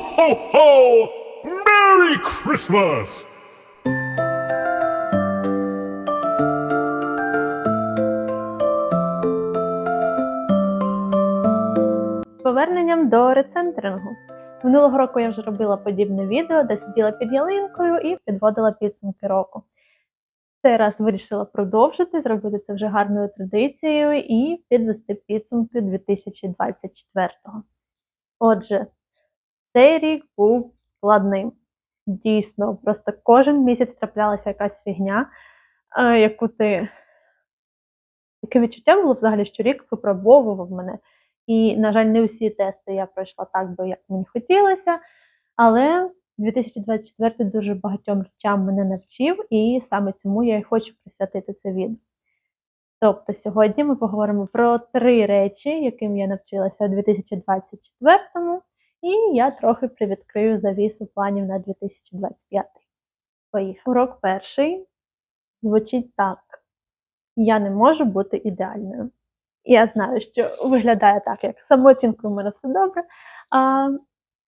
ho! Merry Christmas! Поверненням до рецентрингу. Минулого року я вже робила подібне відео, де сиділа під ялинкою і підводила підсумки року. Цей раз вирішила продовжити, зробити це вже гарною традицією і підвести підсумки 2024-го. Отже, цей рік був складним. Дійсно, просто кожен місяць траплялася якась фігня, е, яку ти. Таке відчуття було взагалі, що рік випробовував мене. І, на жаль, не усі тести я пройшла так би, як мені хотілося. Але 2024 дуже багатьом речам мене навчив, і саме цьому я і хочу присвятити це відео. Тобто, сьогодні ми поговоримо про три речі, яким я навчилася у 2024-му, і я трохи привідкрию завісу планів на 2025. Поїхали. Урок перший звучить так: я не можу бути ідеальною. Я знаю, що виглядає так, як самооцінкою у мене все добре. А,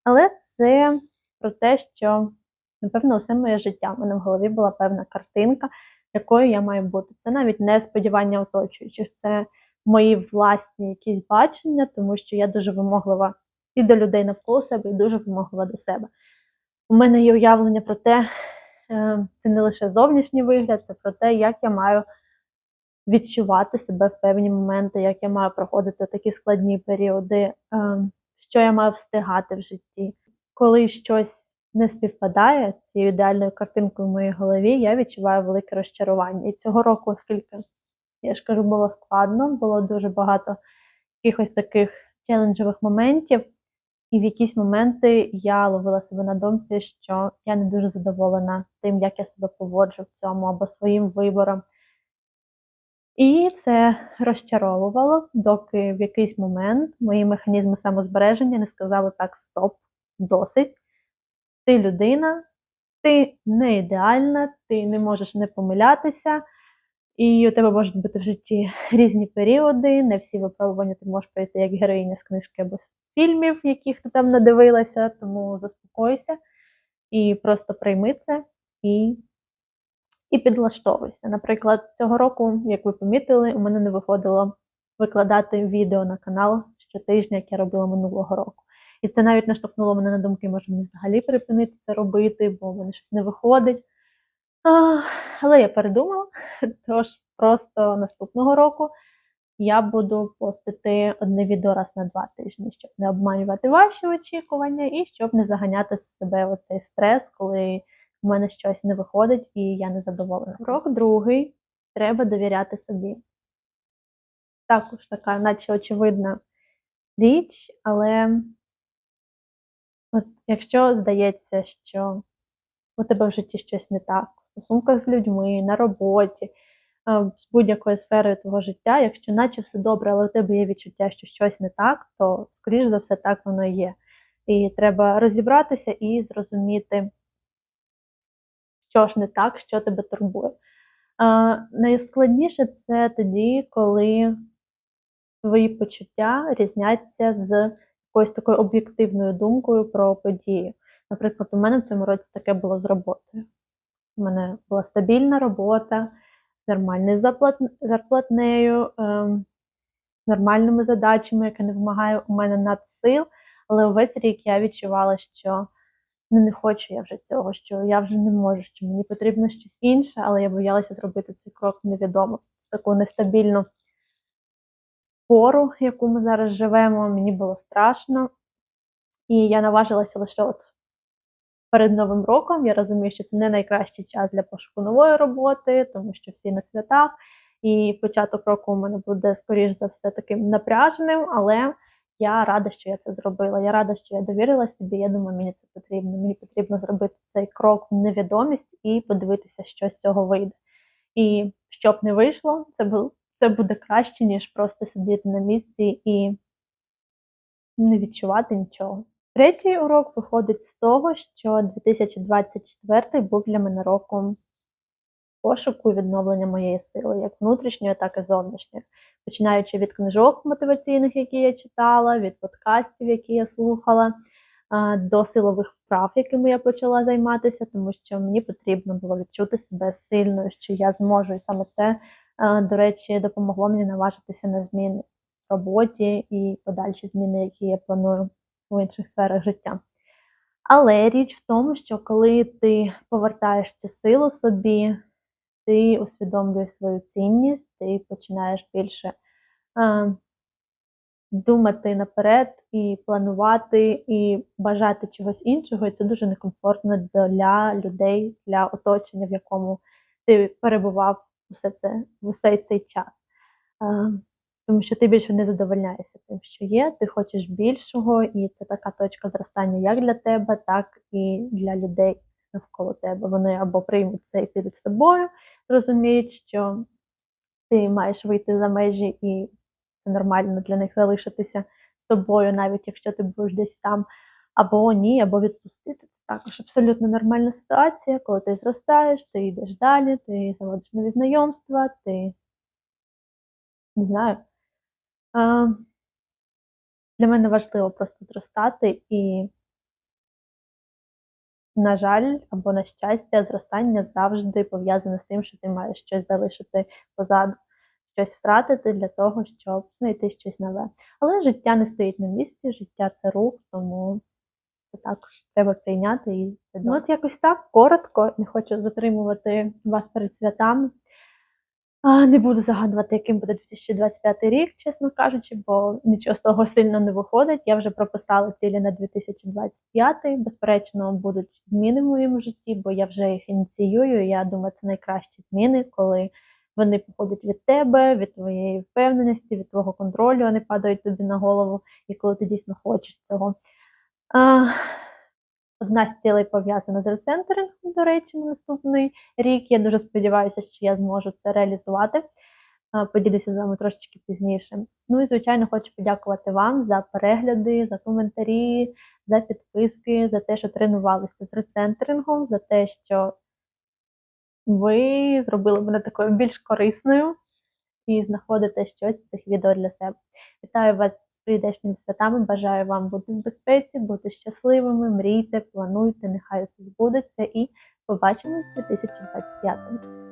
але це про те, що, напевно, усе моє життя. У мене в голові була певна картинка, якою я маю бути. Це навіть не сподівання оточуючих, це мої власні якісь бачення, тому що я дуже вимоглива і до людей навколо себе, і дуже вимоглива до себе. У мене є уявлення про те, е, це не лише зовнішній вигляд, це про те, як я маю відчувати себе в певні моменти, як я маю проходити такі складні періоди, ем, що я маю встигати в житті. Коли щось не співпадає з цією ідеальною картинкою в моїй голові, я відчуваю велике розчарування. І цього року, оскільки я ж кажу, було складно, було дуже багато якихось таких челенджових моментів. І в якісь моменти я ловила себе на думці, що я не дуже задоволена тим, як я себе поводжу в цьому або своїм вибором. І це розчаровувало, доки в якийсь момент мої механізми самозбереження не сказали так: стоп, досить. Ти людина, ти не ідеальна, ти не можеш не помилятися, і у тебе можуть бути в житті різні періоди, не всі випробування ти можеш пройти як героїня з книжки або фільмів, яких ти там надивилася, тому заспокойся і просто прийми це і і підлаштовуйся. Наприклад, цього року, як ви помітили, у мене не виходило викладати відео на канал щотижня, як я робила минулого року. І це навіть наштовхнуло мене на думки, може мені взагалі припинити це робити, бо в мене щось не виходить. Але я передумала, тож просто наступного року я буду постити одне відео раз на два тижні, щоб не обманювати ваші очікування і щоб не заганяти з себе оцей стрес, коли у мене щось не виходить і я не задоволена. Крок другий треба довіряти собі. Також така, наче очевидна річ, але от якщо здається, що у тебе в житті щось не так, в стосунках з людьми, на роботі, з будь-якою сферою твого життя, якщо наче все добре, але у тебе є відчуття, що щось не так, то, скоріш за все, так воно і є. І треба розібратися і зрозуміти що ж не так, що тебе турбує. А, Найскладніше це тоді, коли твої почуття різняться з якоюсь такою об'єктивною думкою про події. Наприклад, у мене в цьому році таке було з роботою. У мене була стабільна робота, нормальною зарплатнею, ем, нормальними задачами, яка не вимагає у мене надсил, але увесь рік я відчувала, що ну не хочу я вже цього, що я вже не можу, що мені потрібно щось інше, але я боялася зробити цей крок невідомо. З таку нестабільну пору, яку ми зараз живемо, мені було страшно. І я наважилася лише от перед Новим роком. Я розумію, що це не найкращий час для пошуку нової роботи, тому що всі на святах. І початок року у мене буде, скоріш за все, таким напряженим, але я рада, що я це зробила. Я рада, що я довірила собі. Я думаю, мені це потрібно. Мені потрібно зробити цей крок в невідомість і подивитися, що з цього вийде. І щоб не вийшло, це бу це буде краще, ніж просто сидіти на місці і не відчувати нічого. Третій урок виходить з того, що 2024 був для мене роком пошуку і відновлення моєї сили, як внутрішньої, так і зовнішньої починаючи від книжок мотиваційних, які я читала, від подкастів, які я слухала, до силових вправ, якими я почала займатися, тому що мені потрібно було відчути себе сильною, що я зможу. І саме це, до речі, допомогло мені наважитися на зміни в роботі і подальші зміни, які я планую в інших сферах життя. Але річ в тому, що коли ти повертаєш цю силу собі, ти усвідомлюєш свою цінність, ти починаєш більше е, думати наперед і планувати, і бажати чогось іншого, і це дуже некомфортно для людей, для оточення, в якому ти перебував усе це, усе цей час. Е, тому що ти більше не задовольняєшся тим, що є, ти хочеш більшого, і це така точка зростання як для тебе, так і для людей навколо тебе. Вони або приймуть це і підуть з тобою, розуміють, що ти маєш вийти за межі, і це нормально для них залишитися з тобою, навіть якщо ти будеш десь там, або ні, або відпустити. Це також абсолютно нормальна ситуація, коли ти зростаєш, ти йдеш далі, ти заводиш нові знайомства, ти не знаю. Для мене важливо просто зростати і, на жаль, або на щастя, зростання завжди пов'язане з тим, що ти маєш щось залишити позаду, щось втратити для того, щоб знайти щось нове. Але життя не стоїть на місці, життя це рух, тому це також треба прийняти і це ну, от якось так коротко, не хочу затримувати вас перед святами. Не буду загадувати, яким буде 2025 рік, чесно кажучи, бо нічого з того сильно не виходить. Я вже прописала цілі на 2025. Безперечно, будуть зміни в моєму житті, бо я вже їх ініціюю. Я думаю, це найкращі зміни, коли вони походять від тебе, від твоєї впевненості, від твого контролю, вони падають тобі на голову, і коли ти дійсно хочеш цього. А, Одна з цілей пов'язана з рецентерингом, до речі, на наступний рік. Я дуже сподіваюся, що я зможу це реалізувати. Поділюся з вами трошечки пізніше. Ну і, звичайно, хочу подякувати вам за перегляди, за коментарі, за підписки, за те, що тренувалися з рецентерингом, за те, що ви зробили мене такою більш корисною і знаходите щось з цих відео для себе. Вітаю вас прийдешніми святами. Бажаю вам бути в безпеці, бути щасливими, мрійте, плануйте, нехай все збудеться і побачимось у 2025.